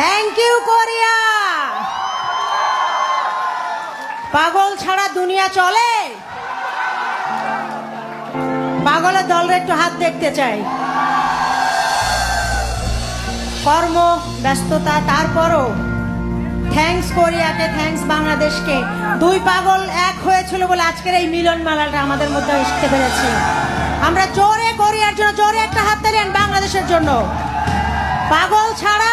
Thank you Korea পাগল ছাড়া দুনিয়া চলে? পাগলের দলের একটু হাত দেখতে চাই। কর্ম, ব্যস্ততা, তারপরও থ্যাংকস কোরিয়াকে থ্যাংকস বাংলাদেশকে। দুই পাগল এক হয়েছিল বলে আজকের এই মিলন মালাটা আমাদের মধ্যে আসতে পেরেছে আমরা জোরে কোরিয়ার জন্য জোরে একটা হাত দিলেন বাংলাদেশের জন্য। পাগল ছাড়া